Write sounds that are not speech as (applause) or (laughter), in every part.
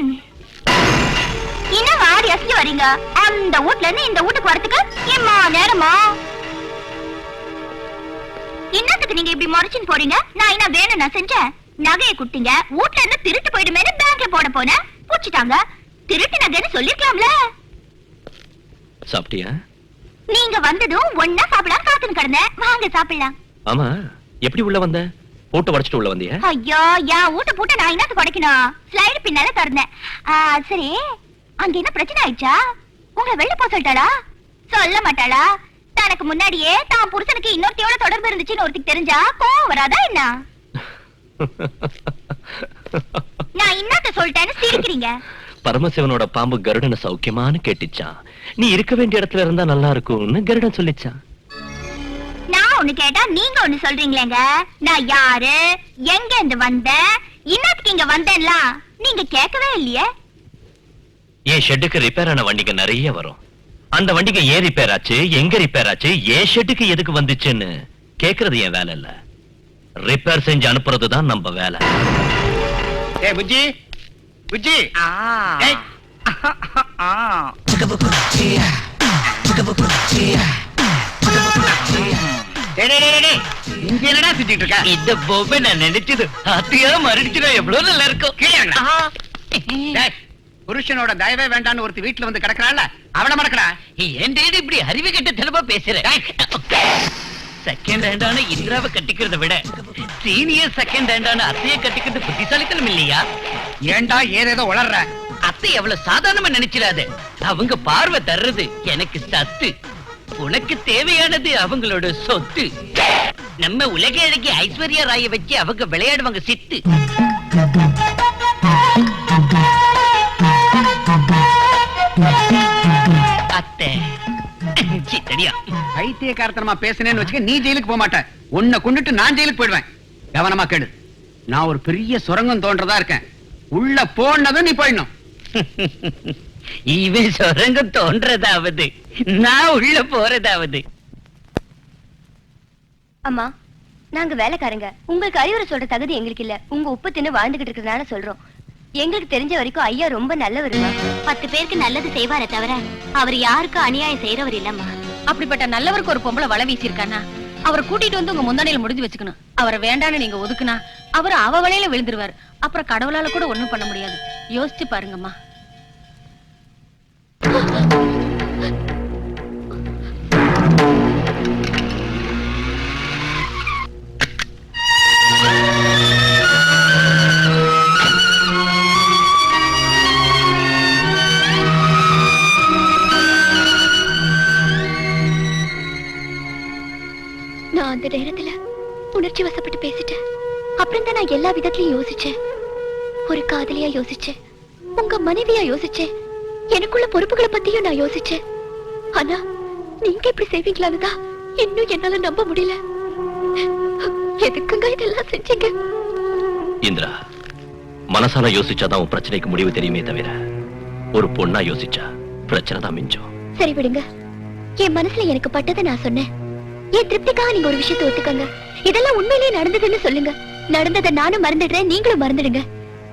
ம். இன்னும் ஆடி அசைஞ்சு வரீங்க அந்த வீட்ல இருந்து இந்த வீட்டுக்கு வரதுக்கு ஏம்மா நேரமா? என்னத்துக்கு நீங்க இப்படி முறைச்சுன்னு போறீங்க? நான் என்ன வேணும் நான் செஞ்சேன்? நகையை குடுத்தீங்க. வீட்ல இருந்து திருட்டு போயிடுமேனு பேங்க்ல போட போனேன். பூச்சிட்டாங்க. திருட்டு நகைன்னு சொல்லிருக்கலாம்ல. சாப்பிட்டியா? நீங்க வந்ததும் ஒன்னா சாப்பிடலாம் காத்துன்னு கிடந்தேன். வாங்க சாப்பிடலாம். ஆமா எப்படி உள்ள வந்த? போட்டு உடைச்சிட்டு உள்ள வந்தியா? ஐயோ என் வீட்டை பூட்ட நான் என்னத்துக்கு உடைக்கணும்? ஸ்லைடு பின்னால திறந்தேன். சரி அங்க என்ன பிரச்சனை ஆயிடுச்சா? உங்களை வெளில போக சொல்லிட்டாளா? சொல்ல மாட்டாளா? தனக்கு முன்னாடியே தான் புருஷனுக்கு இன்னொருத்தையோட தொடர்பு இருந்துச்சுன்னு ஒருத்திக்கு தெரிஞ்சா கோவம் வராதா என்ன? நான் என்னத்த சொல்லிட்டேன்னு சிரிக்கிறீங்க. பரமசிவனோட பாம்பு கருடனை சௌக்கியமான்னு கேட்டுச்சான். நீ இருக்க வேண்டிய இடத்துல இருந்தா நல்லா இருக்கும்னு கருடன் சொல்லிச்சான். நான் ஒண்ணு கேட்டா நீங்க ஒண்ணு சொல்றீங்களேங்க. நான் யாரு? எங்க இருந்து வந்தேன் இன்னத்துக்கு இங்க வந்தேன்ல. நீங்க கேட்கவே இல்லையே. என் ஷெட்டுக்கு ரிப்பேர் ஆன வண்டிங்க நிறைய வரும். அந்த வண்டிங்க ஏன் ரிப்பேர் ஆச்சு? எங்க ரிப்பேர் ஆச்சு? என் ஷெட்டுக்கு எதுக்கு வந்துச்சுன்னு கேக்குறது என் வேலை இல்ல. ரிப்பேர் செஞ்சு அனுப்புறது தான் நம்ம வேலை. ஏய் புஜ்ஜி. புஜ்ஜி. ஏய். இங்க என்னடா சுத்திட்டு இருக்க? இந்த பொம்மை நான் நினைச்சது. அத்தியா மறுடிச்சுனா எவ்வளவு நல்லா இருக்கும். கீழே புருஷனோட தயவே வேண்டான்னு ஒருத்தி வீட்டுல வந்து கிடக்குறாள் அவள மறக்கடா. ஏன் இப்படி அறிவு கட்ட தெளிவா பேசுற? செகண்ட் ஹேண்டான இந்திராவை கட்டிக்கிறத விட சீனியர் செகண்ட் ஹேண்டான அத்தைய கட்டிக்கிறது புத்திசாலித்தனம் இல்லையா? ஏன்டா ஏதேதோ உளர்ற? அத்தை எவ்வளவு சாதாரணமா நினைச்சிடாத. அவங்க பார்வை தர்றது எனக்கு சத்து. உனக்கு தேவையானது அவங்களோட சொத்து. நம்ம உலக அழகி ஐஸ்வர்யா ராய வச்சு அவங்க விளையாடுவாங்க சித்து. அத்தை சித்தடியா பைத்தியக்காரத்தனமா பேசுனேன்னு வச்சுக்க நீ ஜெயிலுக்கு போக உன்னை கொண்டுட்டு நான் ஜெயிலுக்கு போயிடுவேன். கவனமா கேடு நான் ஒரு பெரிய சுரங்கம் தோன்றதா இருக்கேன். உள்ள போனதும் நீ போயிடணும். (laughs) இவன் சுரங்கம் தோன்றதாவது. நான் உள்ள போறதாவது. அம்மா நாங்க வேலைக்காரங்க. உங்களுக்கு அறிவுரை சொல்ற தகுதி எங்களுக்கு இல்ல. உங்க உப்பு தின்னு வாழ்ந்துகிட்டு இருக்கிறதுனால சொல்றோம். எங்களுக்கு தெரிஞ்ச வரைக்கும் ஐயா ரொம்ப நல்லவருமா பத்து பேருக்கு நல்லது செய்வாரே தவிர அவர் யாருக்கும் அநியாயம் செய்யறவர் இல்லம்மா. அப்படிப்பட்ட நல்லவருக்கு ஒரு பொம்பளை வலை வீசியிருக்கானா அவரை கூட்டிட்டு வந்து உங்க முந்தானையில முடிஞ்சு வச்சுக்கணும். அவரை வேண்டான்னு நீங்க ஒதுக்குனா அவர் அவ வலையில விழுந்துருவார். அப்புறம் கடவுளால கூட ஒண்ணும் பண்ண முடியாது. யோசிச்சு பாருங்கம்மா. எல்லா விதத்திலயும் யோசிச்சேன். ஒரு காதலியா யோசிச்சேன். உங்க மனைவியா யோசிச்சேன். எனக்குள்ள பொறுப்புகளை பத்தியும் நான் யோசிச்சேன். ஆனா நீங்க இப்படி செய்வீங்களான்னு தான் இன்னும் என்னால நம்ப முடியல. எதுக்குங்க இதெல்லாம் செஞ்சீங்க? இந்திரா மனசால யோசிச்சாதான் உன் பிரச்சனைக்கு முடிவு தெரியுமே தவிர ஒரு பொண்ணா யோசிச்சா பிரச்சனை தான் மிஞ்சம். சரி விடுங்க. என் மனசுல எனக்கு பட்டதை நான் சொன்னேன். என் திருப்திக்காக நீங்க ஒரு விஷயத்தை ஒத்துக்கங்க. இதெல்லாம் உண்மையிலேயே நடந்ததுன்னு சொல்லுங்க. நடந்ததை நானும் மறந்துடுறேன். நீங்களும் மறந்துடுங்க.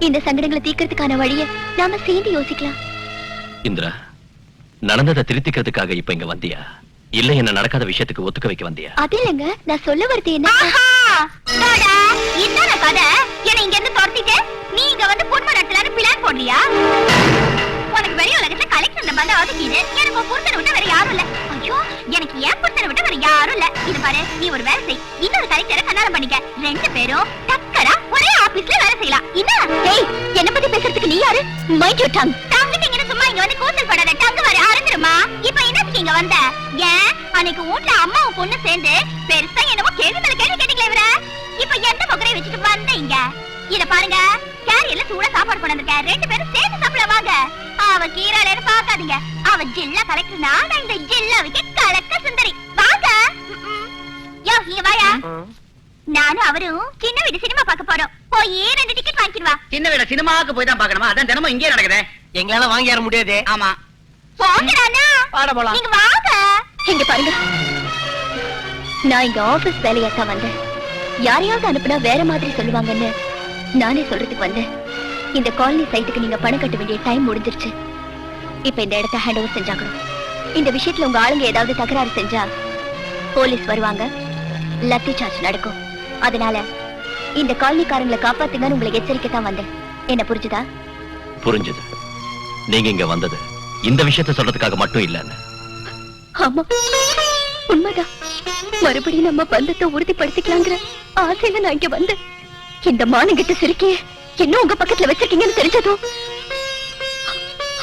இந்த சங்கடங்களை தீர்க்கறதுக்கான வழியை நாம சேர்ந்து யோசிக்கலாம். இந்திரா நடந்ததை திருத்திக்கிறதுக்காக இப்ப இங்க வந்தியா? இல்ல என்ன நடக்காத விஷயத்துக்கு ஒத்துக்க வைக்க வந்தியா? அது இல்லைங்க. நான் சொல்ல வருது என்ன? என்ன கதை. என்ன இங்க இருந்து துரத்திட்டு நீங்க வந்து பொன்ம நடத்தலான்னு பிளான் போடுறியா உனக்கு வெளி உலகத்துல கலெக்ஷன்ல வந்து ஒதுக்கிது எனக்கு புருஷனை விட்டு வேற யாரும் இல்ல. ஐயோ எனக்கு என் புருஷனை விட்டு வேற யாரும் இல்ல. இது பாரு நீ ஒரு வேலை செய். இன்னொரு கலெக்டரை கல்யாணம் பண்ணிக்க. ரெண்டு பேரும் டக்கரா ஒரே ஆபீஸ்ல வேலை செய்யலாம். என்ன? ஏய் என்ன பத்தி பேசுறதுக்கு நீ யாரு? மைண்ட் யூ டங் டங்கிட்டீங்கன்னு சும்மா இங்க வந்து கூந்தல் படாத. டங்கு வர அறந்துருமா இப்ப என்னத்துக்கு இங்க வந்த? ஏன்? அன்னைக்கு வீட்ல அம்மாவும் பொண்ணு சேர்ந்து பெருசா என்னமோ கேள்வி மேல கேள்வி கேட்டீங்களே இவர. இப்ப எந்த பொக்கரையும் வச்சுட்டு வந்த இங்க? இத பாருங்க கேரியர்ல சூடா சாப்பாடு கொண்டு ரெண்டு பேரும் சேர்ந்து சாப்பிட வாங்க. அவ கீராளேன்னு பாக்காதீங்க அவ ஜில்லா கலெக்டர்னா நான் இந்த ஜில்லாவுக்கு கலக்க சுந்தரி. வாங்க. யோ இங்க வாயா. நானும் அவரும் சின்ன வீடு சினிமா பார்க்க போறோம். போய் ரெண்டு டிக்கெட் வாங்கிட்டு வா சின்ன வீட சினிமாவுக்கு போய் தான் பாக்கணுமா அதான் தினமும் இங்கே நடக்குதே. எங்களால வாங்கி ஏற முடியாது. ஆமா. போங்கடாண்ணா பாட போலாம். நீங்க வாங்க. இங்க பாருங்க. நான் இங்க ஆபீஸ் வேலையா தான் வந்தேன். யாரையாவது அனுப்புனா வேற மாதிரி சொல்லுவாங்கன்னு நானே சொல்றதுக்கு வந்தேன். இந்த காலனி சைட்டுக்கு நீங்க பணம் கட்ட வேண்டிய டைம் முடிஞ்சிருச்சு. இப்ப இந்த இடத்த ஹேண்ட் ஓவர் செஞ்சாகணும். இந்த விஷயத்துல உங்க ஆளுங்க ஏதாவது தகராறு செஞ்சா போலீஸ் வருவாங்க லத்தி சார்ஜ் நடக்கும். அதனால இந்த காலனிக்காரங்களை காப்பாத்துங்கன்னு உங்களை எச்சரிக்கை தான் வந்தேன். என்ன புரிஞ்சுதா? புரிஞ்சது. நீங்க இங்க வந்தது இந்த விஷயத்த சொல்றதுக்காக மட்டும் இல்லன்னு. ஆமா. உண்மைதான். மறுபடியும் நம்ம பந்தத்தை உறுதிப்படுத்திக்கலாங்கிற ஆசையில நான் இங்க வந்தேன். இந்த மானங்கிட்ட சிரிக்கிய என்ன உங்க பக்கத்துல வச்சிருக்கீங்கன்னு தெரிஞ்சதும்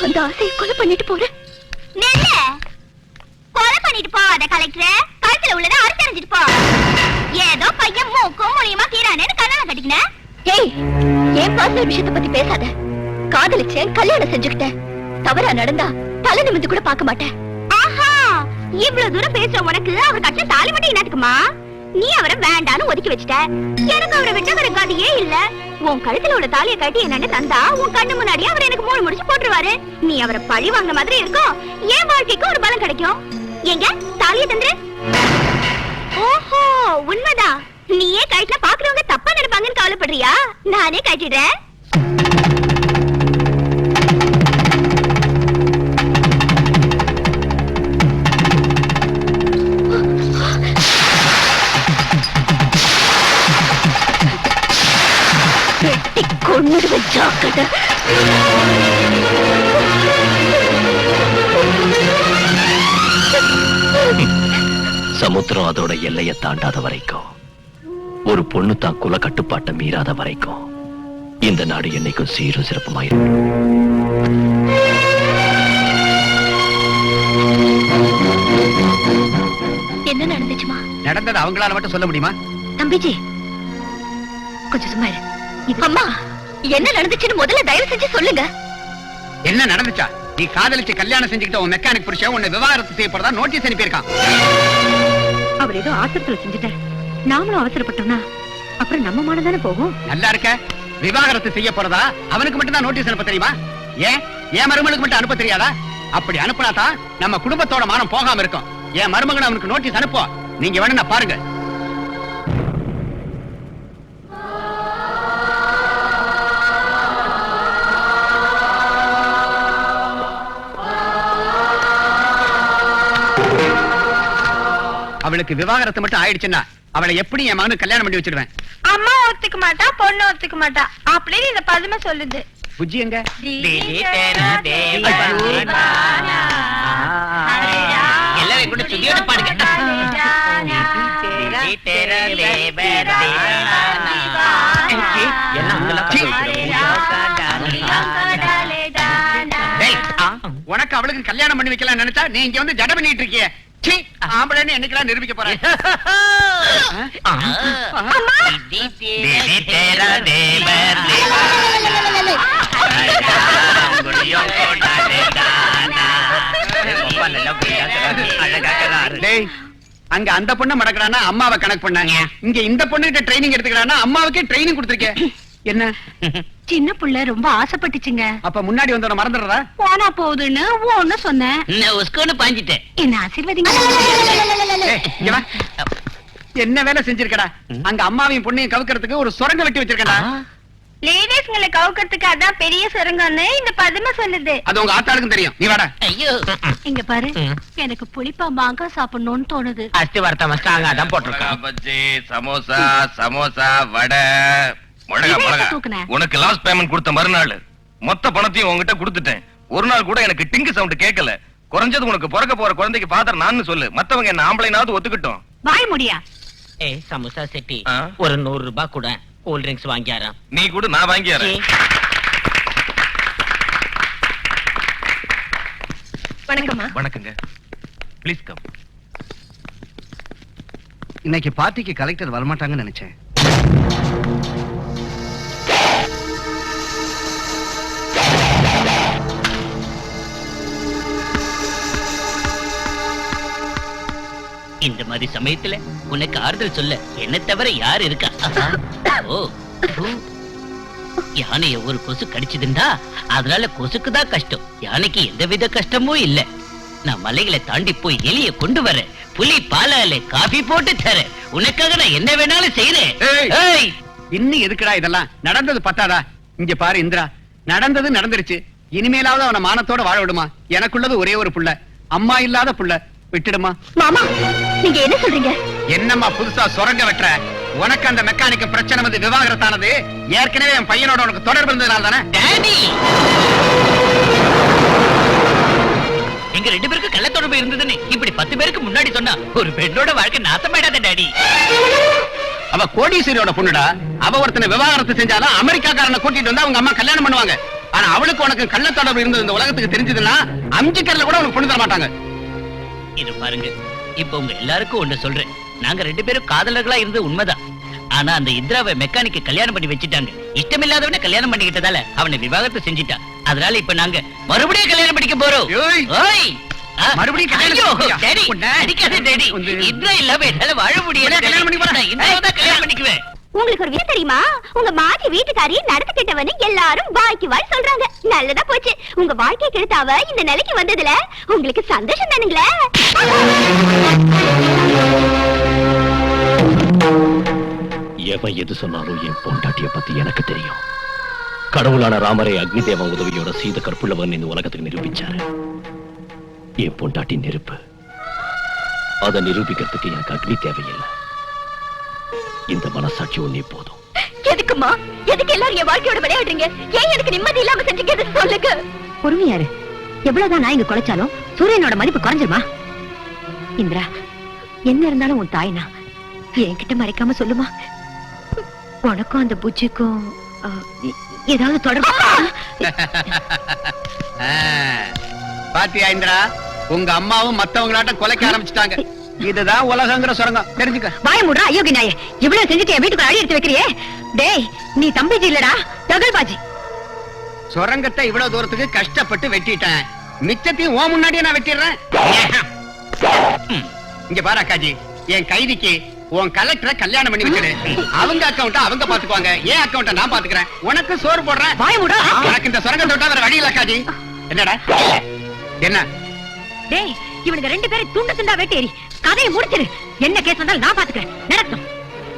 அந்த ஆசையை கொலை பண்ணிட்டு போறேன் கொலை பண்ணிட்டு போவாத கலெக்டர். கழுத்துல உள்ளதை அறுத்தறிஞ்சிட்டு போ. ஏதோ பையன் மூக்கும் மூலியமா கீரானேன்னு கல்யாணம் கட்டிக்கினேன் ஏய் என் பர்சனல் விஷயத்தை பத்தி பேசாத? காதலிச்சேன் கல்யாணம் செஞ்சுக்கிட்டேன். தவறா நடந்தா தலை நிமிந்து கூட பார்க்க மாட்டேன். ஆஹா! இவ்வளவு தூரம் பேசுற உனக்கு. அவர் கட்டின தாலி மட்டும் என்னத்துக்குமா நீ அவரை வேண்டான்னு ஒதுக்கி வச்சிட்ட. எனக்கு அவரை விட்ட வேற கதையே இல்ல. உன் கழுத்துல உள்ள தாலியை கட்டி என்னன்னு தந்தா உன் கண்ணு முன்னாடியே அவர் எனக்கு மூணு முடிச்சு போட்டுருவாரு. நீ அவரை பழி வாங்க மாதிரி இருக்கும். என் வாழ்க்கைக்கு ஒரு பலம் கிடைக்கும். எங்க? தாலியை தந்துரு. ஓஹோ உண்மைதா. நீயே கட்டில பாக்குறவங்க தப்பா நினைப்பாங்கன்னு கவலைப்படுறியா? நானே கட்டிடுறேன் கொன்னுடுவேன் ஜாக்கிரதை சமுத்திரம் அதோட எல்லையை தாண்டாத வரைக்கும் ஒரு பொண்ணு தான் குல கட்டுப்பாட்டை மீறாத வரைக்கும் இந்த நாடு என்னைக்கும் சீரும் சிறப்புமாயிருக்கும் என்ன நடந்துச்சுமா? நடந்தது அவங்களால மட்டும் சொல்ல முடியுமா? தம்பிஜி கொஞ்சம் சும்மா இரு. அம்மா! என்ன நடந்துச்சுன்னு முதல்ல தயவு செஞ்சு சொல்லுங்க. என்ன நடந்துச்சா? நீ காதலிச்சு கல்யாணம் செஞ்சுக்கிட்ட உன் மெக்கானிக் புருஷன் உன்னை விவாகரத்து செய்யப்படுறதா நோட்டீஸ் அனுப்பியிருக்கான் அவர் ஏதோ ஆத்திரத்துல செஞ்சுட்டார். நாமளும் அவசரப்பட்டோம்னா அப்புறம் நம்ம மானம் தானே போகும்? நல்லா இருக்க. விவாகரத்து செய்ய போறதா அவனுக்கு மட்டும் தான் நோட்டீஸ் அனுப்ப தெரியுமா? ஏன்? என் மருமகளுக்கு மட்டும் அனுப்ப தெரியாதா? அப்படி அனுப்புனா தான் நம்ம குடும்பத்தோட மானம் போகாம இருக்கும். என் மருமகன் அவனுக்கு நோட்டீஸ் அனுப்புவோம் நீங்க வேணும்னா பாருங்க. அவளுக்கு விவாகரத்து மட்டும் ஆயிடுச்சுன்னா அவளை எப்படி என் மகனுக்கு கல்யாணம் பண்ணி வச்சிடுவேன்? அம்மா ஒத்துக்க மாட்டா பொண்ணு ஒத்துக்க மாட்டா. அப்படின்னு இந்த பதுமை சொல்லுது. புஜ்ஜி எங்க? எல்லாரும் கூட சுதியோட பாடுங்க. என்ன உங்களா சீ. டேய், உனக்கு அவளுக்கு கல்யாணம் பண்ணி வைக்கலாம் நினைச்சா நீ இங்க வந்து ஜட பண்ணிட்டு இருக்கிய. ஆம்பளைன்னு என்னைக்கெல்லாம் நிரூபிக்க போறேன்? (laughs) டேய் அங்க அந்த பொண்ணு மடக்கறானா அம்மாவை கணக்கு பண்ணாங்க. இங்க இந்த பொண்ணுகிட்ட ட்ரைனிங் எடுத்துக்கிறானா அம்மாவுக்கே ட்ரைனிங் கொடுத்துருக்கேன் என்ன? (laughs) சின்ன புள்ள ரொம்ப ஆசைப்பட்டுச்சுங்க. அப்ப முன்னாடி வந்தவன மறந்துடுறதா? போனா போகுதுன்னு ஒண்ணு சொன்னேன். உஸ்கோன்னு பாஞ்சிட்டேன். என்ன ஆசீர்வதிங்க. ஏய், இங்க வா. என்ன வேலை செஞ்சிருக்கடா? அங்க அம்மாவையும் பொண்ணையும் கவுக்கிறதுக்கு ஒரு சுரங்க வெட்டி வச்சிருக்கடா லேடிஸ்ங்களை கவுக்கிறதுக்கு அதான் பெரிய சுரங்கம்னு இந்த பதுமை சொல்லுது. அது உங்க ஆத்தாளுக்கும் தெரியும். நீ வாடா. ஐயோ. இங்க பாரு. எனக்கு புளிப்பா மாங்காய் சாப்பிடணும்னு தோணுது. அஸ்தி வார்த்தை ஸ்ட்ராங்கா தான் போட்டிருக்கோம் பஜ்ஜி சமோசா சமோசா வடை. உனக்கு லாஸ்ட் பேமெண்ட் கொடுத்த மறுநாள். மொத்த பணத்தையும் உன்கிட்ட கொடுத்துட்டேன். ஒரு நாள் கூட எனக்கு டிங்கு சவுண்ட் கேட்கல. குறைஞ்சது உனக்கு பிறக்க போற குழந்தைக்கு ஃபாதர் நான் சொல்லு. மத்தவங்க என்ன ஆம்பளைனாவது ஒத்துக்கிட்டோம். வாய் முடியா? ஏய் சமோசா செட்டி? ஒரு நூறு ரூபாய் கூட கூல் ட்ரிங்க்ஸ் வாங்கியாராம். நீ கூட நான் வாங்கிடுறேன் வணக்கம்மா. வணக்கங்க. ப்ளீஸ் கம் இன்னைக்கு பார்ட்டிக்கு கலெக்டர் வரமாட்டாங்கன்னு நினைச்சேன். இந்த மாதிரி சமயத்துல உனக்கு ஆறுதல் சொல்ல என்ன தவிர யார் இருக்கா? ஓ. யானைய ஒரு கொசு கடிச்சதுண்டா? அதனால கொசுக்கு தான் கஷ்டம். யானைக்கு எந்தவித கஷ்டமும் இல்ல. நான் மலைகளை தாண்டி போய் எலிய கொண்டு வரேன் புலி பாலால காபி போட்டு தரேன் உனக்காக நான் என்ன வேணாலும் செய்யறேன் இன்னும் எதுக்குடா இதெல்லாம்? நடந்தது பத்தாதா? இங்க பாரு இந்திரா. நடந்தது நடந்துருச்சு. இனிமேலாவது அவன மானத்தோட வாழ விடுமா? எனக்குள்ளது ஒரே ஒரு புள்ள. அம்மா இல்லாத புள்ள. விட்டுடுமா? மாமா நீங்க என்ன சொல்றீங்க? என்னம்மா புதுசா சுரங்க வெட்டுற? உனக்கு அந்த மெக்கானிக் பிரச்சனை வந்து விவாகரத்தானது? ஏற்கனவே என் பையனோட உனக்கு தொடர்பு இருந்ததுனால தானே? டாடி! எங்க ரெண்டு பேருக்கு கள்ள தொடர்பு இருந்ததுன்னு இப்படி பத்து பேருக்கு முன்னாடி சொன்னா ஒரு பெண்ணோட வாழ்க்கை நாசமாயிடாத டாடி. அவ கோடீஸ்வரியோட பொண்ணுடா. அவ ஒருத்தனை விவாகரத்து செஞ்சாலும் அமெரிக்காக்காரனை கூட்டிட்டு வந்து அவங்க அம்மா கல்யாணம் பண்ணுவாங்க. ஆனா அவளுக்கு உனக்கு கள்ள தொடர்பு இருந்தது இந்த உலகத்துக்கு தெரிஞ்சதுன்னா அம்ஜிக்கர்ல கூட உனக்கு பொண்ணு தர மாட்டாங்க இது பாருங்க இப்ப உங்க எல்லாருக்கும் ஒண்ணு சொல்றேன். நாங்க ரெண்டு பேரும் காதலர்களா இருந்தது உண்மைதான். ஆனா அந்த இந்திராவை மெக்கானிக்க கல்யாணம் பண்ணி வச்சுட்டாங்க. இஷ்டமில்லாதவன கல்யாணம் பண்ணிக்கிட்டதால அவனை விவாகரத்து செஞ்சுட்டா. அதனால இப்ப நாங்க மறுபடியும் கல்யாணம் பண்ணிக்க போறோம். மறுபடியும் கல்யாணம் இந்திரா இல்லாம என்னால வாழ முடியாது கல்யாணம் பண்ணிக்குவேன். உங்களுக்கு ஒரு விஷயம் தெரியுமா? உங்க மாற்றி வீட்டுக்காரி நடந்து கிட்டவன்னு எல்லாரும் வாய்க்கு வாய் சொல்றாங்க. நல்லதா போச்சு. உங்க வாழ்க்கை கெடுத்தாவ இந்த நிலைக்கு வந்ததுல உங்களுக்கு சந்தோஷம் தானுங்களே. எவன் எது சொன்னாலும் என் பொண்டாட்டிய பத்தி எனக்கு தெரியும். கடவுளான ராமரை அக்னி தேவன் உதவியோட சீத கற்புள்ளவன் இந்த உலகத்துக்கு நிரூபிச்சாரு. என் பொண்டாட்டி நெருப்பு. அதை நிரூபிக்கிறதுக்கு எனக்கு அக்னி தேவையில்லை. இந்த மனசாட்சி ஒன்னே போதும். எதுக்குமா எதுக்கு எல்லாரும் என் வாழ்க்கையோட விளையாடுறீங்க? ஏன் எனக்கு நிம்மதி இல்லாம செஞ்சீங்க சொல்லுங்க. பொறுமையாரு எவ்வளவுதான் நான் இங்க குலைச்சாலும் சூரியனோட மதிப்பு குறைஞ்சிருமா? இந்திரா என்ன இருந்தாலும் உன் தாய்னா என்கிட்ட மறைக்காம சொல்லுமா? உனக்கும் அந்த புஜ்ஜிக்கும் எ- ஏதாவது தொடர்பு ஆ, பாத்தியா இந்திரா? உங்க அம்மாவும் மத்தவங்களாட்டம் கொலைக்க ஆரம்பிச்சுட்டாங்க. இதுதான் உலகங்கிற சுரங்கம். தெரிஞ்சுக்க. வாய முடுறா அயோகி நாயே இவ்வளவு செஞ்சுட்டு என் வீட்டுக்கு அடி எடுத்து வைக்கிறியே? டேய் நீ தம்பிஜி இல்லடா தகல்பாஜி சுரங்கத்தை இவ்வளவு தூரத்துக்கு கஷ்டப்பட்டு வெட்டிட்டேன் மிச்சத்தையும் ஓ முன்னாடியே நான் வெட்டிடுறேன். இங்க பாரு அக்காஜி என் கைதிக்கு உன் கலெக்டரை கல்யாணம் பண்ணி வச்சிடு. அவங்க அக்கவுண்ட அவங்க பாத்துக்குவாங்க. என் அக்கவுண்ட நான் பாத்துக்கிறேன். உனக்கு சோறு போடுறேன். வாய முடா. எனக்கு இந்த சுரங்கத்தை விட்டா வேற வழி இல்ல அக்காஜி. என்னடா? என்ன? டேய் இவனுக்கு ரெண்டு பேரும் துண்டு துண்டா வெட்டேரி கதையை முடிச்சிரு என்ன கேஸ் வந்தாலும் நான் பாத்துக்கிறேன் நடக்கும்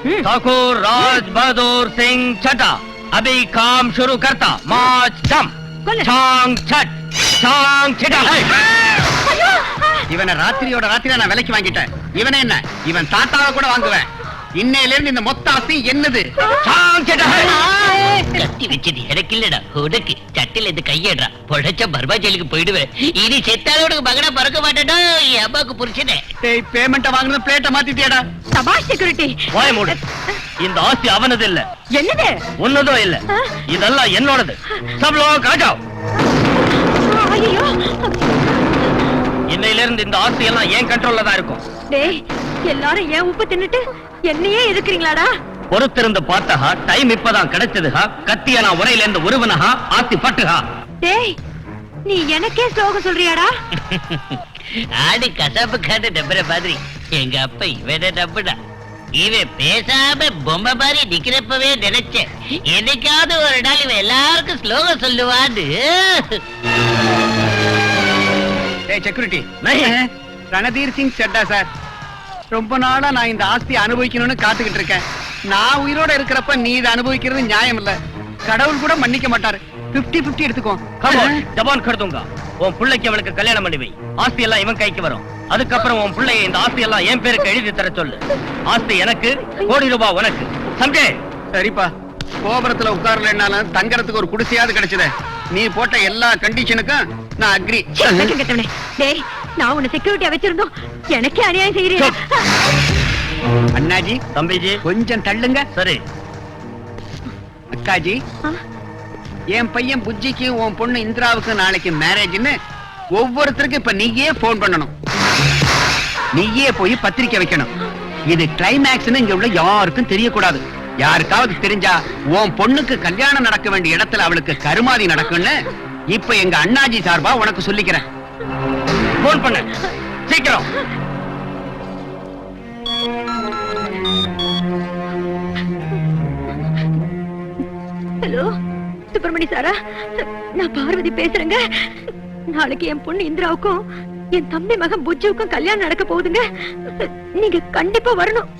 ம். ठाकुर राज बहादुर सिंह छठा अभी काम शुरू करता मार्च दम கொல்லு. छांग छठ छांग छिटा இவனை ராத்திரியோட ராத்திரியா நான் விலைக்கு வாங்கிட்டேன் இவனை என்ன இவன் தாத்தாவை கூட வாங்குவேன் இன்னையிலிருந்து இந்த மொத்த ஆசையும் என்னது? கத்தி வச்சது எனக்கு இல்லடா. சட்டில இந்த கையடா பொழைச்ச பர்மா ஜெயிலுக்கு போயிடுவேன். இனி செத்தால உனக்கு மகனா பறக்க மாட்டேடா என் அப்பாவுக்கு புரிச்சனே டேய் பேமெண்ட்ட வாங்குன பிளேட்ட மாத்திட்டியடா. சபாஷ் செக்யூரிட்டி வாய் மூடு. இந்த ஆஸ்தி அவனது இல்ல. என்னது? உன்னதோ இல்ல. இதெல்லாம் என்னோடது. சப்ளோ காஜா ஐயோ இன்னையில இருந்து இந்த ஆஸ்தி எல்லாம் என் கண்ட்ரோல்ல தான் இருக்கும்? டேய் எல்லாரும் ஏன் உப்பு தின்னுட்டு என்னையே எதுக்குறீங்களாடா? பொறுத்திருந்து பார்த்தஹா டைம் இப்பதான் கிடைச்சதுஹா கத்திய நான் உரையில இருந்து உருவனஹா ஆத்தி பட்டுஹா. டேய் நீ எனக்கே ஸ்லோகம் சொல்றியாடா? ஆடு கசாப்பு காட்டு நம்புற மாதிரி. எங்க அப்பா இவனை நம்புடா இவன் பேசாம பொம்மை மாதிரி நிக்கிறப்பவே நினைச்சேன். என்னைக்காவது ஒரு நாள் இவன் எல்லாருக்கும் ஸ்லோகம் சொல்லுவான்னு. செக்யூரிட்டி. ரணதீர் சிங் செட்டா சார். ரொம்ப நாளா நான் இந்த ஆஸ்தியை அனுபவிக்கணும்னு காத்துக்கிட்டு இருக்கேன். நான் உயிரோட இருக்கிறப்ப நீ இதை அனுபவிக்கிறது நியாயம் இல்ல. கடவுள் கூட மன்னிக்க மாட்டாரு. 50 50 எடுத்துக்கோ. ஜபான் கர் தூங்கா உன் பிள்ளைக்கு அவளுக்கு கல்யாணம் பண்ணி வை. ஆஸ்தி எல்லாம் இவன் கைக்கு வரும். அதுக்கப்புறம் உன் பிள்ளைய இந்த ஆஸ்தி எல்லாம் என் பேருக்கு எழுதி தர சொல்லு. ஆஸ்தி எனக்கு கோடி ரூபாய் உனக்கு. சம்ஜே சரிப்பா. கோபுரத்துல உட்காரலனாலும் தங்கறதுக்கு ஒரு குடிசையாவது கிடைச்சதே. நீ போட்ட எல்லா கண்டிஷனுக்கும் நான் அக்ரி கெட்டவனே. டேய் நான் உன்னை செக்யூரிட்டியா வச்சிருந்தோம். எனக்கே அநியாயம் செய்யறியா அண்ணாஜி தம்பிஜி கொஞ்சம் தள்ளுங்க. சரி. அக்காஜி? என் பையன் புஜ்ஜிக்கு உன் பொண்ணு இந்திராவுக்கு நாளைக்கு மேரேஜ்னு ஒவ்வொருத்தருக்கும் இப்ப நீயே போன் பண்ணணும். நீயே போய் பத்திரிக்கை வைக்கணும். இது கிளைமேக்ஸ்னு இங்க உள்ள யாருக்கும் தெரியக்கூடாது. யாருக்காவது தெரிஞ்சா உன் பொண்ணுக்கு கல்யாணம் நடக்க வேண்டிய இடத்துல அவளுக்கு கருமாதி நடக்கும்னு இப்ப எங்க அண்ணாஜி சார்பா உனக்கு சொல்லிக்கிறேன். போன் பண்ணு. சீக்கிரம். ஹலோ சுப்பிரமணி சாரா நான் பார்வதி பேசுறேங்க. நாளைக்கு என் பொண்ணு இந்திராவுக்கும் என் தம்பி மகன் புஜ்ஜுவுக்கும் கல்யாணம் நடக்க போகுதுங்க. நீங்க கண்டிப்பா வரணும்.